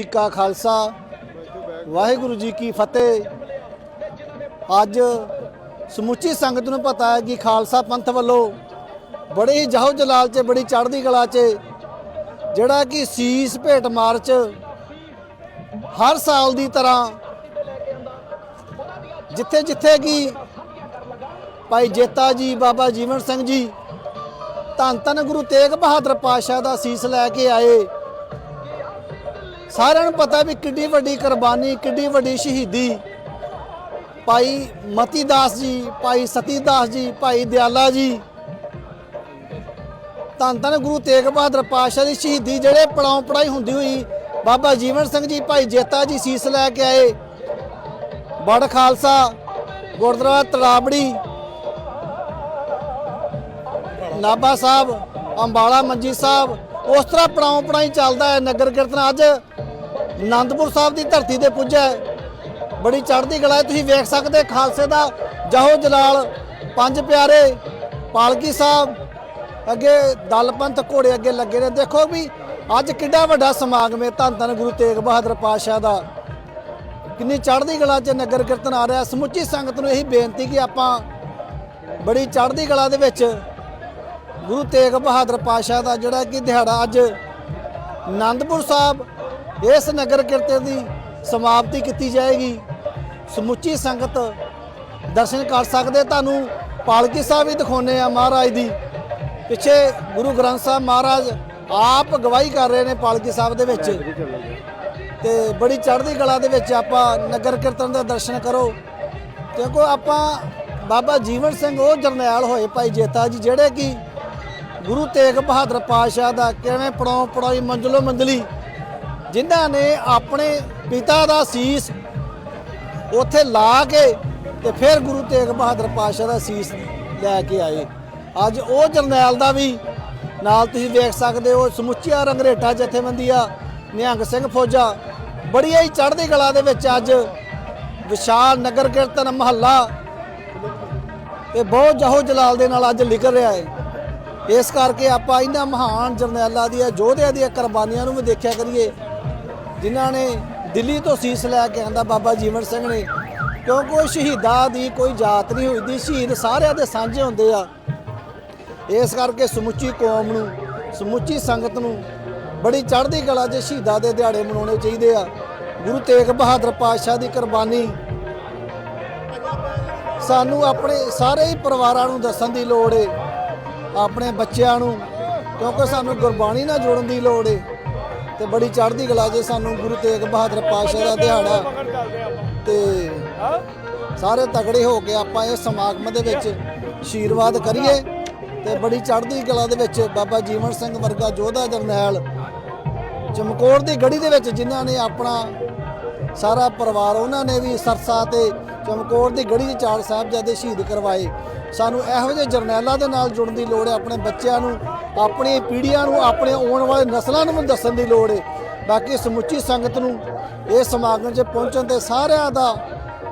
ਜੀ ਕਾ ਖਾਲਸਾ। ਵਾਹਿਗੁਰੂ ਜੀ ਕੀ ਫਤਿਹ। ਅੱਜ ਸਮੁੱਚੀ ਸੰਗਤ ਨੂੰ ਪਤਾ ਹੈ ਕਿ ਖਾਲਸਾ ਪੰਥ ਵੱਲੋਂ ਬੜੇ ਹੀ ਜਾਹੋ ਜਲਾਲ 'ਚ, ਬੜੀ ਚੜ੍ਹਦੀ ਕਲਾ 'ਚ, ਜਿਹੜਾ ਕਿ ਸੀਸ ਭੇਟ ਮਾਰਚ ਹਰ ਸਾਲ ਦੀ ਤਰ੍ਹਾਂ ਜਿੱਥੇ ਜਿੱਥੇ ਕਿ ਭਾਈ ਜੇਤਾ ਜੀ, ਬਾਬਾ ਜੀਵਨ ਸਿੰਘ ਜੀ ਧੰਨ ਧੰਨ ਗੁਰੂ ਤੇਗ ਬਹਾਦਰ ਪਾਤਸ਼ਾਹ ਦਾ ਸੀਸ ਲੈ ਕੇ ਆਏ। ਸਾਰਿਆਂ ਨੂੰ ਪਤਾ ਵੀ ਕਿੱਡੀ ਵੱਡੀ ਕੁਰਬਾਨੀ, ਕਿੱਡੀ ਵੱਡੀ ਸ਼ਹੀਦੀ। ਭਾਈ ਮਤੀ ਦਾਸ ਜੀ, ਭਾਈ ਸਤੀ ਦਾਸ ਜੀ, ਭਾਈ ਦਿਆਲਾ ਜੀ। ਧੰਨ ਧੰਨ ਗੁਰੂ ਤੇਗ ਬਹਾਦਰ ਪਾਤਸ਼ਾਹ ਦੀ ਸ਼ਹੀਦੀ, ਜਿਹੜੇ ਪੜਾਉ ਪੜਾਈ ਹੁੰਦੀ ਹੋਈ, ਬਾਬਾ ਜੀਵਨ ਸਿੰਘ ਜੀ, ਭਾਈ ਜੇਤਾ ਜੀ ਸੀਸ ਲੈ ਕੇ ਆਏ। ਬੜ ਖਾਲਸਾ, ਗੁਰਦੁਆਰਾ ਤਲਾਬੜੀ। ਨਾਭਾ ਸਾਹਿਬ, ਅੰਬਾਲਾ ਮੰਜੀ ਸਾਹਿਬ ਉਸ ਤਰ੍ਹਾਂ ਪੜਾਉ ਪੜਾਈ ਚੱਲਦਾ ਹੈ, ਨਗਰ ਕੀਰਤਨ ਅੱਜ ਆਨੰਦਪੁਰ ਸਾਹਿਬ ਦੀ ਧਰਤੀ ਤੇ ਪੁੱਜਾ ਬੜੀ ਚੜ੍ਹਦੀ ਕਲਾ ਹੈ, ਤੁਸੀਂ ਵੇਖ ਸਕਦੇ ਖਾਲਸੇ ਦਾ ਜਾਹੋ ਜਲਾਲ, ਪੰਜ ਪਿਆਰੇ, ਪਾਲਕੀ ਸਾਹਿਬ, ਅੱਗੇ ਦਲ ਪੰਥ ਘੋੜੇ ਅੱਗੇ ਲੱਗੇ ਨੇ। ਦੇਖੋ ਵੀ ਅੱਜ ਕਿੱਡਾ ਵੱਡਾ ਸਮਾਗਮ ਹੈ ਧੰਨ ਧੰਨ ਗੁਰੂ ਤੇਗ ਬਹਾਦਰ ਪਾਤਸ਼ਾਹ ਦਾ। ਕਿੰਨੀ ਚੜ੍ਹਦੀ ਕਲਾ 'ਚ ਨਗਰ ਕੀਰਤਨ ਆ ਰਿਹਾ ਸਮੁੱਚੀ ਸੰਗਤ ਨੂੰ ਇਹੀ ਬੇਨਤੀ ਕਿ ਆਪਾਂ ਬੜੀ ਚੜ੍ਹਦੀ ਕਲਾ ਦੇ ਵਿੱਚ ਗੁਰੂ ਤੇਗ ਬਹਾਦਰ ਪਾਤਸ਼ਾਹ ਦਾ ਜਿਹੜਾ ਕਿ ਦਿਹਾੜਾ ਅੱਜ ਆਨੰਦਪੁਰ ਸਾਹਿਬ, ਇਸ ਨਗਰ ਕੀਰਤਨ ਦੀ ਸਮਾਪਤੀ ਕੀਤੀ ਜਾਏਗੀ। ਸਮੁੱਚੀ ਸੰਗਤ ਦਰਸ਼ਨ ਕਰ ਸਕਦੇ ਤੁਹਾਨੂੰ ਪਾਲਕੀ ਸਾਹਿਬ ਵੀ ਦਿਖਾਉਨੇ ਆ ਮਹਾਰਾਜ ਦੀ। ਪਿੱਛੇ ਗੁਰੂ ਗ੍ਰੰਥ ਸਾਹਿਬ ਮਹਾਰਾਜ ਆਪ ਗਵਾਹੀ ਕਰ ਰਹੇ ਨੇ ਪਾਲਕੀ ਸਾਹਿਬ ਦੇ ਵਿੱਚ। ਤੇ ਬੜੀ ਚੜ੍ਹਦੀ ਕਲਾ ਦੇ ਵਿੱਚ ਆਪਾਂ ਨਗਰ ਕੀਰਤਨ ਦੇ ਦਰਸ਼ਨ ਕਰੋ। ਕਿਉਂਕਿ ਆਪਾਂ ਬਾਬਾ ਜੀਵਨ ਸਿੰਘ ਉਹ ਜਰਨੈਲ ਹੋਏ ਭਾਈ ਜੇਤਾ ਜੀ, ਜਿਹੜੇ ਕਿ ਗੁਰੂ ਤੇਗ ਬਹਾਦਰ ਪਾਤਸ਼ਾਹ ਦਾ ਕਿਵੇਂ ਪੜਾਉ ਪੜਾਈ ਮੰਜ਼ਲੋ ਮੰਜ਼ਲੀ, ਜਿਨ੍ਹਾਂ ਨੇ ਆਪਣੇ ਪਿਤਾ ਦਾ ਸੀਸ ਉੱਥੇ ਲਾ ਕੇ ਤੇ ਫਿਰ ਗੁਰੂ ਤੇਗ ਬਹਾਦਰ ਪਾਤਸ਼ਾਹ ਦਾ ਸੀਸ ਲੈ ਕੇ ਆਏ। ਅੱਜ ਉਹ ਜਰਨੈਲ ਦਾ ਵੀ ਨਾਲ ਤੁਸੀਂ ਵੇਖ ਸਕਦੇ ਹੋ, ਸਮੁੱਚੀਆਂ ਰੰਗਰੇਟਾ ਆ, ਨਿਹੰਗ ਸਿੰਘ ਫੌਜਾ, ਬੜੀਆਂ ਹੀ ਚੜ੍ਹਦੀ ਕਲਾ ਦੇ ਵਿੱਚ ਅੱਜ ਵਿਸ਼ਾਲ ਨਗਰ ਕੀਰਤਨ ਮਹੱਲਾ ਤੇ ਬਹੁਤ ਜਹੋ ਜਲਾਲ ਦੇ ਨਾਲ ਅੱਜ ਨਿਕਲ ਰਿਹਾ ਹੈ। ਇਸ ਕਰਕੇ ਆਪਾਂ ਇਹਨਾਂ ਮਹਾਨ ਜਰਨੈਲਾਂ ਦੀਆਂ, ਯੋਧਿਆਂ ਦੀਆਂ ਕੁਰਬਾਨੀਆਂ ਨੂੰ ਵੀ ਦੇਖਿਆ ਕਰੀਏ, ਜਿਨ੍ਹਾਂ ਨੇ ਦਿੱਲੀ ਤੋਂ ਸੀਸ ਲੈ ਕੇ ਆਂਦਾ ਬਾਬਾ ਜੀਵਨ ਸਿੰਘ ਨੇ। ਕਿਉਂਕਿ ਉਹ ਸ਼ਹੀਦਾਂ ਦੀ ਕੋਈ ਜਾਤ ਨਹੀਂ ਹੋਈ, ਦੀ ਸ਼ਹੀਦ ਸਾਰਿਆਂ ਦੇ ਸਾਂਝੇ ਹੁੰਦੇ ਆ। ਇਸ ਕਰਕੇ ਸਮੁੱਚੀ ਕੌਮ ਨੂੰ, ਸਮੁੱਚੀ ਸੰਗਤ ਨੂੰ ਬੜੀ ਚੜ੍ਹਦੀ ਕਲਾ 'ਚ ਸ਼ਹੀਦਾਂ ਦੇ ਦਿਹਾੜੇ ਮਨਾਉਣੇ ਚਾਹੀਦੇ ਆ। ਗੁਰੂ ਤੇਗ ਬਹਾਦਰ ਪਾਤਸ਼ਾਹ ਦੀ ਕੁਰਬਾਨੀ ਸਾਨੂੰ ਆਪਣੇ ਸਾਰੇ ਹੀ ਪਰਿਵਾਰਾਂ ਨੂੰ ਦੱਸਣ ਦੀ ਲੋੜ ਏ। ਆਪਣੇ ਬੱਚਿਆਂ ਨੂੰ, ਕਿਉਂਕਿ ਸਾਨੂੰ ਗੁਰਬਾਣੀ ਨਾਲ ਜੋੜਨ ਦੀ ਲੋੜ ਏ। ਤੇ ਬੜੀ ਚੜ੍ਹਦੀ ਕਲਾ ਜੇ ਸਾਨੂੰ ਗੁਰੂ ਤੇਗ ਬਹਾਦਰ ਪਾਤਸ਼ਾਹ ਦਾ ਦਿਹਾੜਾ। ਤੇ ਸਾਰੇ ਤਗੜੇ ਹੋ ਕੇ ਆਪਾਂ ਇਸ ਸਮਾਗਮ ਦੇ ਵਿੱਚ ਆਸ਼ੀਰਵਾਦ ਕਰੀਏ ਤੇ ਬੜੀ ਚੜ੍ਹਦੀ ਕਲਾ ਦੇ ਵਿੱਚ ਬਾਬਾ ਜੀਵਨ ਸਿੰਘ ਵਰਗਾ ਯੋਧਾ ਜਰਨੈਲ ਚਮਕੌਰ ਦੀ ਗੜੀ ਦੇ ਵਿੱਚ ਜਿਨ੍ਹਾਂ ਨੇ ਆਪਣਾ ਸਾਰਾ ਪਰਿਵਾਰ, ਉਹਨਾਂ ਨੇ ਵੀ ਸਰਸਾ ਤੇ ਚਮਕੌਰ ਦੀ ਗੜੀ 'ਚ ਚਾਰ ਸਾਹਿਬਜ਼ਾਦੇ ਸ਼ਹੀਦ ਕਰਵਾਏ। ਸਾਨੂੰ ਇਹੋ ਜਿਹੇ ਜਰਨੈਲਾਂ ਦੇ ਨਾਲ ਜੁੜਨ ਦੀ ਲੋੜ ਹੈ, ਆਪਣੇ ਬੱਚਿਆਂ ਨੂੰ, ਆਪਣੀ ਪੀੜ੍ਹੀਆਂ ਨੂੰ, ਆਪਣੇ ਆਉਣ ਵਾਲੇ ਨਸਲਾਂ ਨੂੰ ਵੀ ਦੱਸਣ ਦੀ ਲੋੜ ਹੈ। ਬਾਕੀ ਸਮੁੱਚੀ ਸੰਗਤ ਨੂੰ ਇਹ ਸਮਾਗਮ 'ਚ ਪਹੁੰਚਣ ਤੇ ਸਾਰਿਆਂ ਦਾ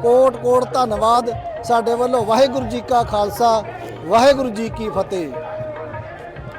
ਕੋਟ ਕੋਟ ਧੰਨਵਾਦ। ਸਾਡੇ ਵੱਲੋਂ ਵਾਹਿਗੁਰੂ ਜੀ ਕਾ ਖਾਲਸਾ, ਵਾਹਿਗੁਰੂ ਜੀ ਕੀ ਫਤਿਹ।